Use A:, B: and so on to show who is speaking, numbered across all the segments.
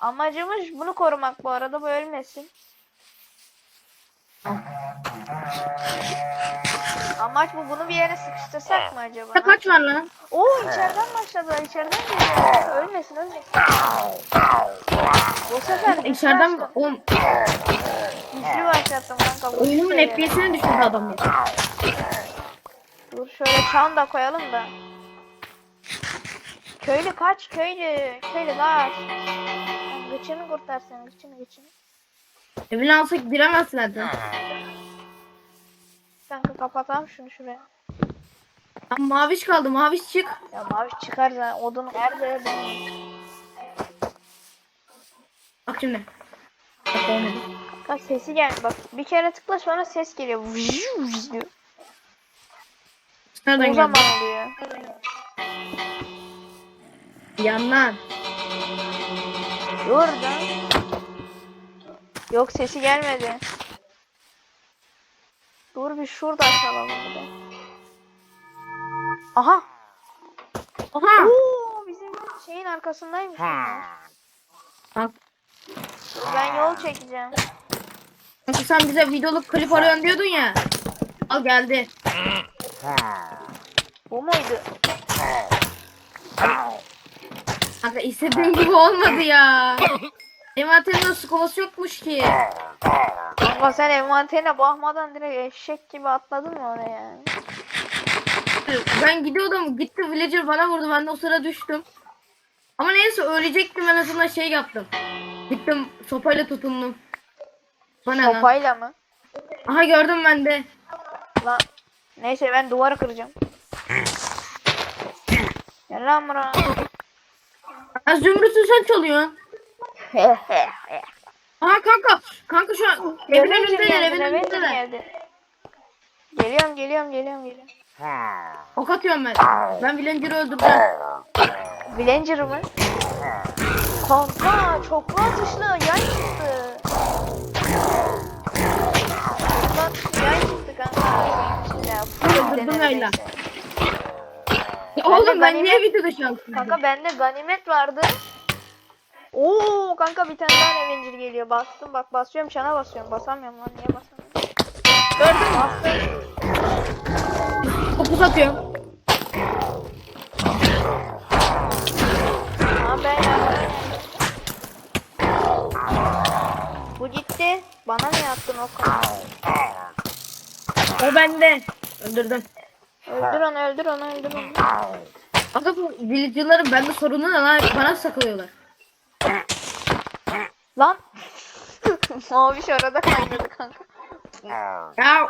A: Amacımız bunu korumak bu arada bu ölmesin. Amaç bu bunu bir yere sıkıştırsak mı acaba?
B: Ya kaç var lan?
A: Oo içeriden başladılar içeriden geliyor. Ölmesin ölmesin. Bu sefer
B: İçeriden oğlum,
A: Güçlü başlattım kanka.
B: oyunumun. FPS'ini düşürdü adam ya.
A: Dur şöyle çan da koyalım da. Köylü kaç köylü. Köylü kaç. Gıçını kurtar sen gıçını gıçını.
B: Evini alsak giremezlerdi.
A: Kanka kapatalım şunu şuraya.
B: Tam maviş kaldı. Maviş çık.
A: Ya mavi çıkar zaten odun nerede bilmiyorum.
B: Bak şimdi. Bak olmadı.
A: Kanka sesi gel bak bir kere tıkla sonra ses geliyor. Vıjı diyor.
B: Nereden
A: O
B: geldi?
A: zaman oluyor.
B: Yandan.
A: Dur lan. Yok sesi gelmedi. Dur bir şurada açalım bir de. Aha.
B: Oha.
A: Oo bizim şeyin arkasındaymış.
B: Bak.
A: Dur, Ben yol çekeceğim.
B: Kanka sen bize videoluk klip arıyorsun diyordun ya. Al geldi.
A: Bu muydu?
B: Kanka istediğin gibi olmadı ya. Envanterinde su kovası yokmuş ki.
A: Kanka sen envanterine bakmadan direkt eşek gibi atladın mı oraya?
B: Ben gidiyordum. Gitti villager bana vurdu. Ben de o sıra düştüm. Ama neyse ölecektim en azından şey yaptım. Gittim sopayla tutundum. Bana lan.
A: Sopayla mı?
B: Aha gördüm ben de.
A: Lan. Neyse ben duvarı kıracağım. Gel lan buraya.
B: Ha zümrütü sen çalıyorsun. Aha kanka. Kanka şu an evin
A: Revenger
B: önündeler
A: geldi,
B: evin
A: Revenger
B: önündeler.
A: geldi. Geliyorum, geliyorum, geliyorum, geliyorum.
B: Ok atıyorum ben. Ben villager'ı öldüreceğim.
A: Villager mı? Kanka çoklu atışlı yay çıktı. Çoklu atışlı yay çıktı kanka.
B: Öldürdüm
A: denir
B: Leyla.
A: neyse.
B: Ya
A: Ben
B: oğlum ben niye videoda şanslıyım?
A: Kanka bende ganimet vardı. Oo kanka bir tane daha Avenger geliyor. Bastım bak basıyorum çana basıyorum. Basamıyorum lan niye basamıyorum? Gördün mü? Bastım.
B: Kopuz atıyorum.
A: Aa ben yaptım. Bu gitti. Bana niye attın o kadar?
B: O bende. Öldürdüm.
A: Öldür onu öldür onu öldür onu.
B: Kanka bu villager'ların bende sorunu ne lan? Bana sakılıyorlar.
A: Lan. Maviş arada kaynadı kanka.
B: Ya.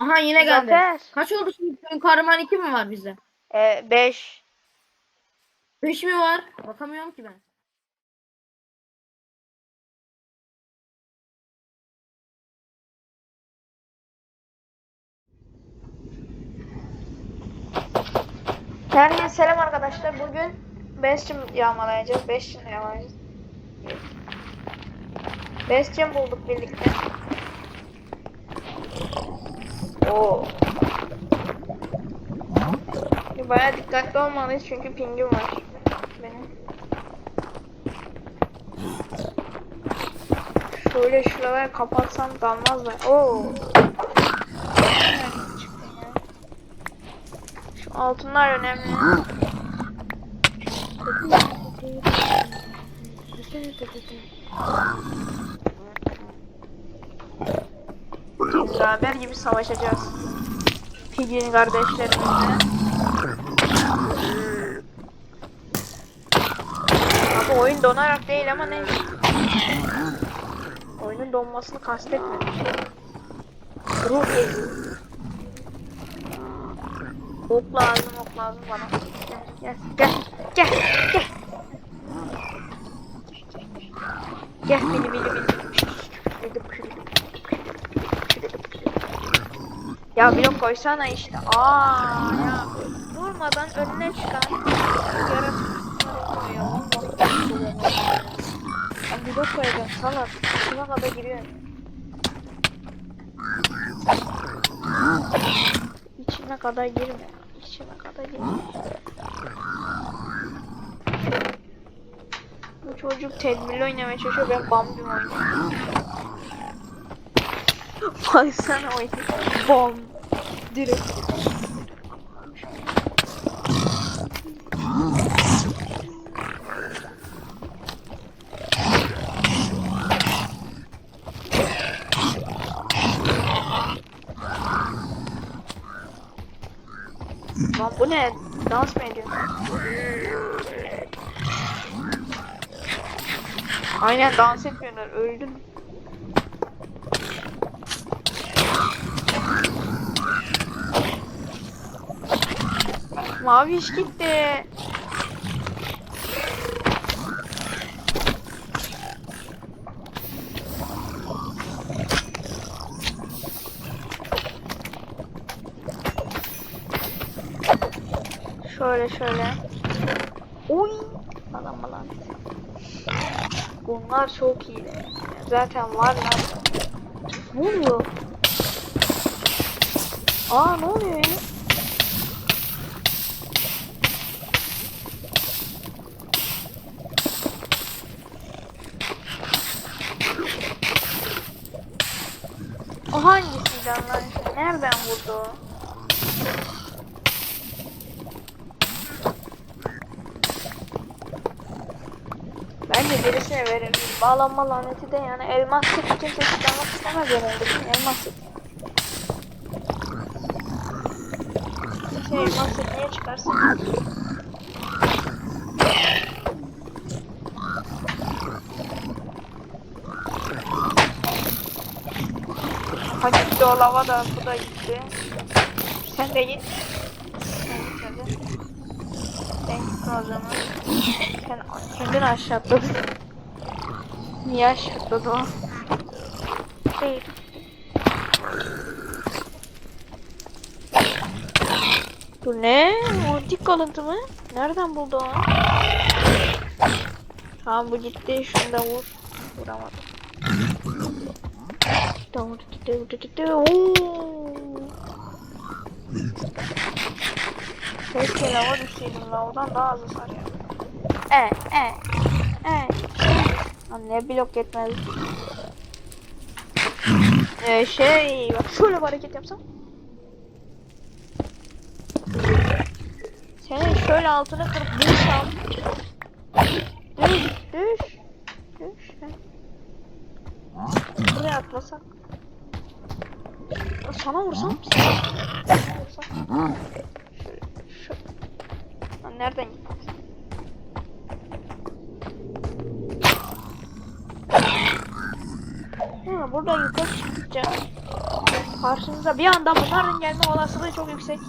B: Aha yine geldi.
A: Zafer.
B: Kaç oldu şimdi? Bugün kahraman 2 mi var bizde?
A: Ee, 5.
B: 5 mi var? Bakamıyorum ki ben.
A: Herkese selam arkadaşlar. Bugün Bastion yağmalayacağız. Bastion yağmalayacağız. Bastion bulduk birlikte. Oo. Baya dikkatli olmalıyız çünkü pingim var. Benim. Şöyle şuraları kapatsam dalmazlar. Oo. Nereden çıktın ya? Şu altınlar önemli. Beraber gibi savaşacağız. Piggy'nin kardeşlerimizle. Ama oyun donarak değil ama neyse. Oyunun donmasını kastetmedim. Ruh geliyor. Ok lazım, ok lazım bana. Gel, gel, gel, gel, gel. Bili bili bili. Ya blok koysana işte. Aa ya durmadan önüne çıkan. Ya blok koyacağım salak. Şuna kadar giriyorum. İçine kadar girme. İçime kadar. Bu çocuk tedbirli oynamaya çalışıyor. Ben bambim oynuyorum. Baksana oynuyor. Bam. Direkt. Lan bu ne? Dans mı ediyor? Aynen dans etmiyorlar. Öldüm. Mavi iş gitti. Şöyle şöyle. Oy. Falan falan. Bunlar çok iyi. Zaten var lan. Ne oluyor? Aa ne oluyor ya? O hangisiydi aşkına? Nereden vurdu? Bence birisine verelim. Bağlanma laneti de yani elmas set için seçilmek istemez herhalde? Elmas set. Kimse elmas set niye çıkarsın? Ha gitti o lava da bu da gitti. Sen de git. Sen. Sen git o zaman. Sen kendin aşağı atladın. Niye aşağı atladı o? Değil. Bu ne? Multik kalıntı mı? Nereden buldu o? Tamam bu gitti. Şunu da vur. Vuramadım. Keşke lava düşseydim. Lavadan daha hasar yedim. E, e, e. Lan ne blok yetmez. Ee, şey, bak şöyle bir hareket yapsam. Senin şöyle altına kırıp vursam. Düş, düş, düş. Buraya atlasak. Sana vursam, sana vursam. Şöyle, şu. Lan nereden gittin? Ha, burada yukarı çıktıkça karşınıza bir anda bunların gelme olasılığı çok yüksek.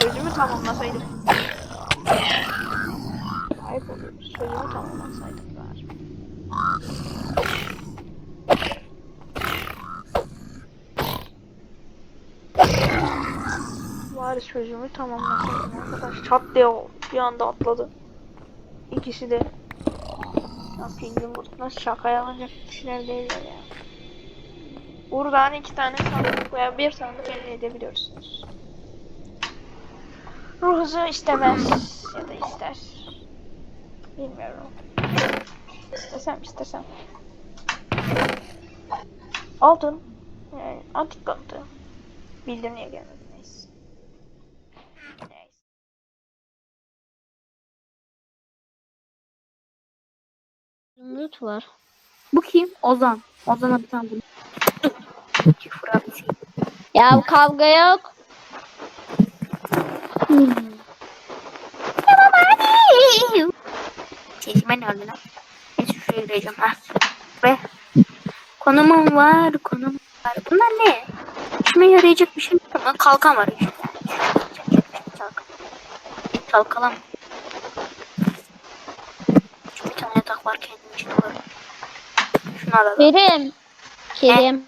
A: Sözümü tamamlasaydım. Ayıp oluyor. Sözümü tamamlasaydım bari. Bari sözümü tamamlasaydım arkadaş. Çat diye bir anda atladı. İkisi de. Ya pingvin burada şakaya alınacak kişiler değiller ya. Buradan iki tane sandık veya bir sandık elde edebiliyorsunuz. Ruhuzu istemez ya da ister. Bilmiyorum. İstesem istesem. Altın. Yani antik kalıntı. Bildim niye gelmedi neyse. Neyse.
C: Zümrüt var. Bu kim? Ozan. Ozan'a bir tane bunu. Abi. Ya kavga yok. Tamam hadi. Sesime ne oldu lan? Neyse şuraya gireceğim. Ha. Ve konumum var, konum var. Bunlar ne? İşime yarayacak bir şey mi? Tamam, kalkan var işte. Kalkan. Kalkalam. Bir tane yatak var kendim için var. Şunu alalım.
D: Birim. Kerim.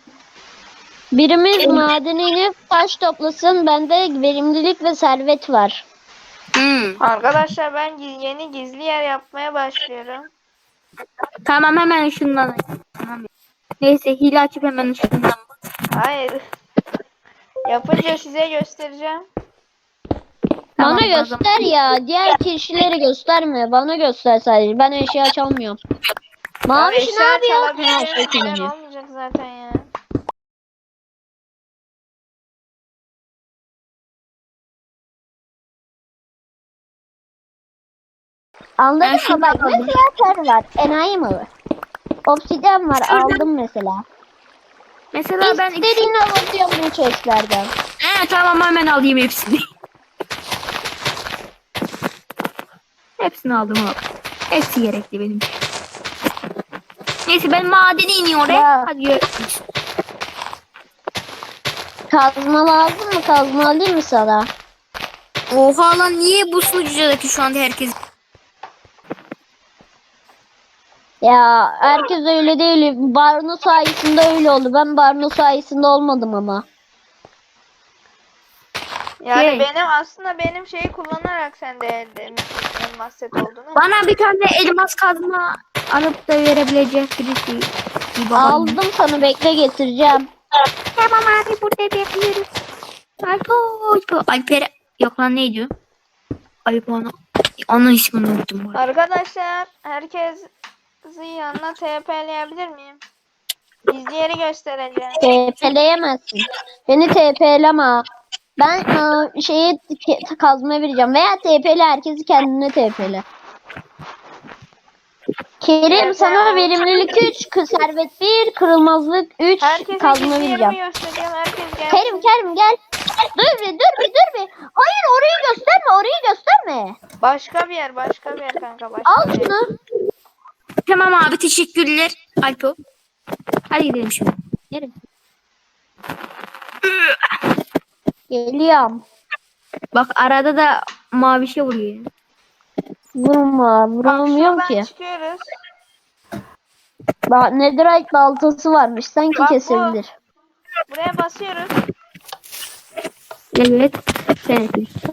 D: Birimiz
C: Kerim.
D: madene inip taş toplasın. Bende verimlilik ve servet var.
C: Hmm.
A: Arkadaşlar ben yeni gizli yer yapmaya başlıyorum.
C: Tamam hemen ışınlan. Tamam. Neyse hile açıp hemen ışınlan.
A: Hayır. Yapınca size göstereceğim.
C: Tamam,
D: Bana göster ya. Diğer kişileri gösterme. Bana göster sadece. Ben eşya çalmıyorum. Mavi
A: Abi
D: ne yapıyor? Ha, şey
A: olmayacak zaten ya.
C: Ben
D: Anladın mı?
C: şunu
D: Bak
C: aldım.
D: mesela ter var. Enayi malı. Obsidyen var.
C: Şuradan-
D: Aldım mesela.
C: Mesela ben iki...
D: İstediğini alıyorum bu chestlerden.
C: He, tamam hemen alayım hepsini. Hepsini aldım abi. Hepsi gerekli benim. Neyse ben madene iniyorum oraya.
D: Ya.
C: Hadi görüşürüz.
D: Kazma lazım mı? Kazma alayım mı sana?
C: Oha lan niye bu sunucudaki şu anda herkes...
D: Ya herkes öyle değil. Barno sayesinde öyle oldu. Ben Barno sayesinde olmadım ama.
A: Yani
C: Şey.
A: benim aslında benim şeyi kullanarak sen de elde elmas set oldun ama.
C: Bana bir tane elmas kazma alıp da verebilecek birisi. Bir.
D: Aldım sana bekle getireceğim.
C: Tamam abi burada bekliyoruz. Alpo. Alper yok lan neydi? Alpo onu. Onun ismini unuttum. bu.
A: Arkadaşlar herkes yanına TP'leyebilir miyim? Gizli yeri göstereceğim.
D: TP'leyemezsin. Beni TP'leme. Ben e, şeyi ke- kazmaya vereceğim. Veya TP'le herkesi kendine TP'le. Kerim sana verimlilik 3, servet 1, kırılmazlık 3,
A: Herkese
D: kazma vereceğim.
A: Herkes.
D: Kerim Kerim gel. Dur bir dur bir dur bir. Hayır orayı gösterme orayı gösterme.
A: Başka bir yer, başka bir yer kanka. Başka
D: Al
A: bir yer.
D: şunu.
C: Tamam abi teşekkürler. Alpo. Hadi gidelim şimdi. Nereye?
D: Geliyorum.
C: Bak arada da mavi şey vuruyor.
D: Vurma vuramıyorum ki.
A: çıkıyoruz.
D: Bak netherite baltası varmış sanki
A: Bak bu-
D: kesebilir.
A: Buraya basıyoruz.
C: Evet. Sen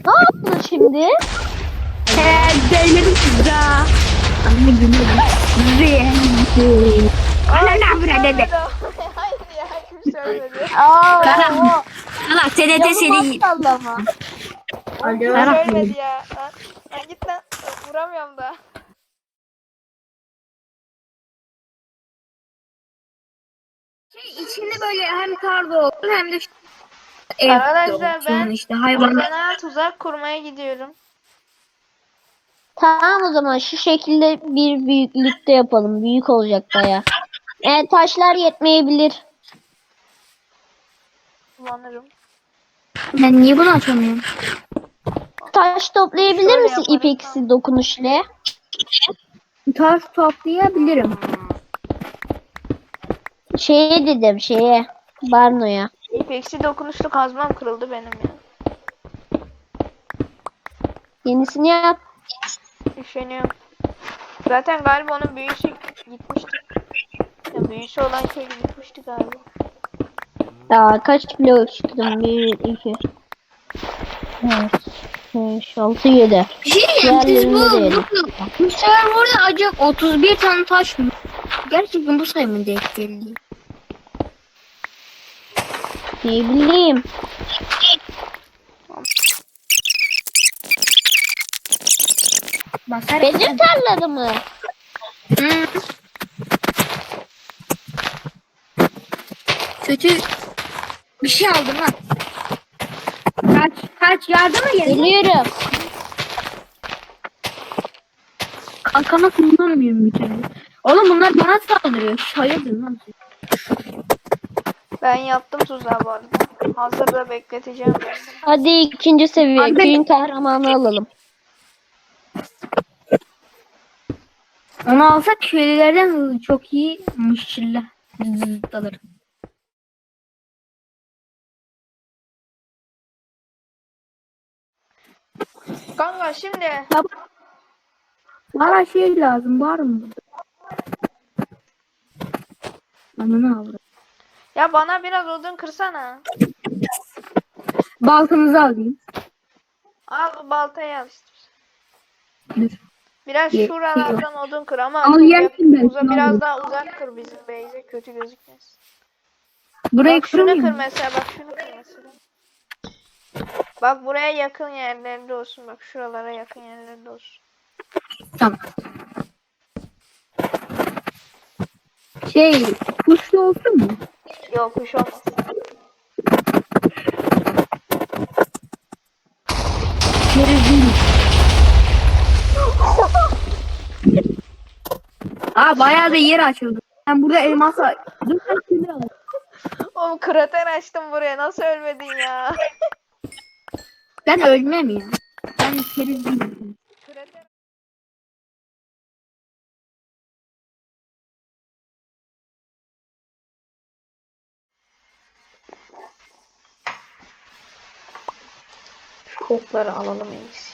D: Ne yaptın şimdi?
C: Eee değmedim size. Anne gülüyorum. Anne burada dede.
A: Hayır ya kim söyledi?
D: Aa,
C: Karan. Allah TNT seni.
D: Sallama.
A: Kim
C: Karan.
A: söyledi ya? Lan, lan git lan. Vuramıyorum da.
C: Şey, içinde böyle hem kargo olur hem de ev
A: Arkadaşlar
C: olsun
A: ben
C: işte hayvan.
A: sana tuzak kurmaya gidiyorum.
D: Tamam o zaman şu şekilde bir büyüklükte yapalım. Büyük olacak baya. E, taşlar yetmeyebilir.
A: Kullanırım.
C: Ben niye bunu açamıyorum?
D: Taş toplayabilir
A: Şöyle
D: misin
A: yaparım,
D: ipeksi dokunuşla?
C: Taş toplayabilirim.
D: Şeye dedim şeye. Barno'ya.
A: İpeksi dokunuşlu kazmam kırıldı benim ya.
D: Yenisini yap.
A: Üşeniyorum. Zaten galiba onun büyüsü gitmişti. Ya büyüsü olan şey gitmişti galiba.
D: Ya kaç blok çıktım? 1, 2, 4, 5, 6, 7.
C: Bir şey diyeyim siz bu, bu, bu sefer burada acaba 31 tane taş mı? Gerçekten bu sayı mı denk geldi?
D: Ne bileyim.
C: Basar.
D: Benim tarladı mı?
C: Hı. Kötü bir şey aldım ha. Kaç, kaç yardıma gelin.
D: Geliyorum.
C: Kalkana kullanmıyorum bir türlü. Oğlum bunlar bana saldırıyor. Hayırdır lan?
A: Ben yaptım tuzağı bu arada. Hazırda bekleteceğim.
D: Hadi ikinci seviye.
C: Abi-
D: Köyün kahramanı alalım.
C: Onu alsak köylülerden hızlı çok iyi müşkiller. Zıtlanır.
A: Kanka şimdi
C: Bana şey lazım var mı? Ananı avradım.
A: ya bana biraz odun kırsana.
C: Baltamızı alayım.
A: Al bu baltayı al işte.
C: Dur.
A: Biraz
C: Ye-
A: şuralardan odun kır ama
C: Al, yersin ben,
A: uza, biraz daha uzak kır bizim beyze kötü gözükmez.
C: Burayı
A: Bak şunu
C: kırmayayım.
A: kır mesela bak şunu kır mesela. Bak buraya yakın yerlerde olsun. Bak şuralara yakın yerlerde olsun.
C: Tamam. Şey, kuşlu olsun mu?
A: Yok kuş olmaz.
C: Aa bayağı da yer açıldı. Ben burada kömür alalım.
A: Oğlum krater açtım buraya. Nasıl ölmedin ya?
C: Ben ölmem ya. Ben keriz değilim.
A: kokları alalım en iyisi.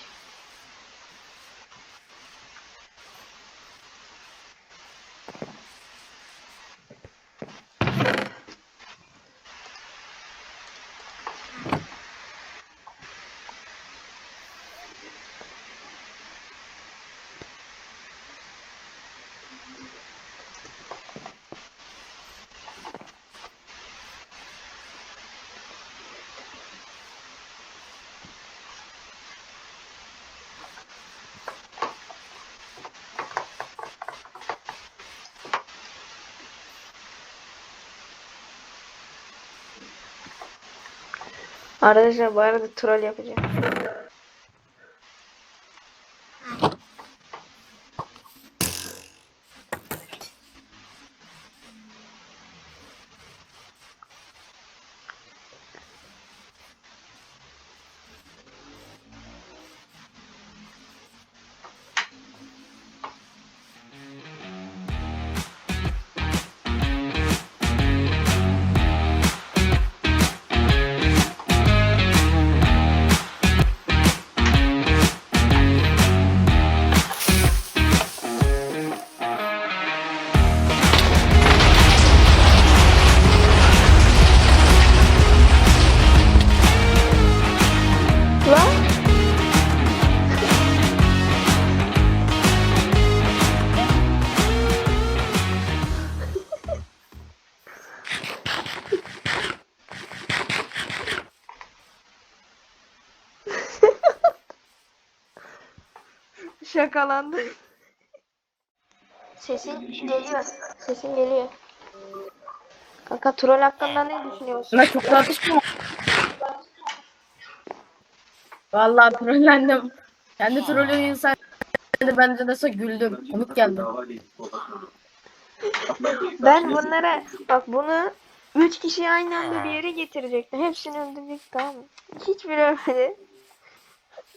A: Arkadaşlar bu arada troll yapacağım. Şakalandım. Sesin geliyor. Sesin geliyor. Kanka troll hakkında ne düşünüyorsun?
B: Ben çok tartışmam. Vallahi trollendim. Kendi trolü insan ben de nasıl güldüm. Komik geldi.
A: Ben bunlara bak bunu üç kişi aynı anda bir yere getirecektim. Hepsini öldürecektim tamam mı? Hiçbiri ölmedi.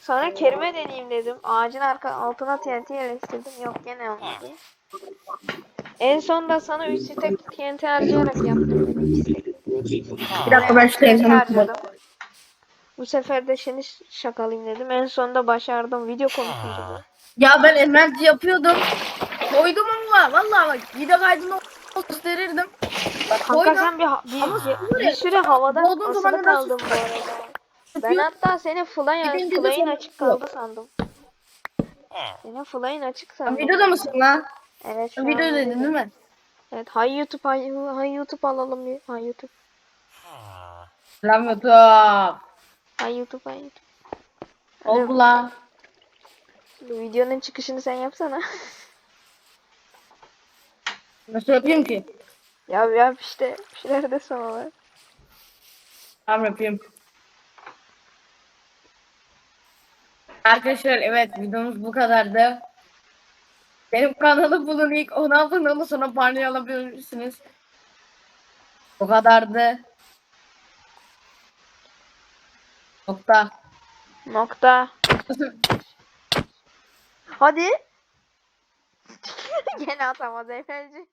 A: Sonra Kerim'e deneyeyim dedim. Ağacın arka altına TNT yerleştirdim. Yok gene olmadı. En son da sana 3 stack TNT harcayarak yaptım.
B: Bir dakika ben şu
A: TNT
B: televizyonu
A: harcadım. Bu sefer de seni şakalayayım dedim. En sonunda başardım. Video konuşuydu.
B: Ya ben emerci yapıyordum. Koydum ama vallahi bak video kaydını gösterirdim. Bak
A: Kanka
B: koydum.
A: sen bir, bir, bir, bir süre havada asılı
B: nasıl
A: kaldım bu arada. Ben hatta senin fly,
B: Dibinde de
A: fly'in
B: çok
A: açık kaldı sandım. Senin fly'in açık sandım.
B: videoda mısın lan?
A: Evet şu
B: video dedin değil mi?
A: Evet hay YouTube hay, hay YouTube alalım bir. Hay YouTube.
B: Lan YouTube.
A: Hay YouTube hay YouTube.
B: Oldu lan.
A: Bu videonun çıkışını sen yapsana.
B: Nasıl yapayım ki?
A: ya yap işte. Bir şeyler de sana var.
B: Tamam yapayım. Arkadaşlar evet videomuz bu kadardı. Benim kanalı bulun ilk ona abone olun sonra parayı alabilirsiniz. Bu kadardı. Nokta.
A: Nokta. Hadi. Gene atamadı Efendim.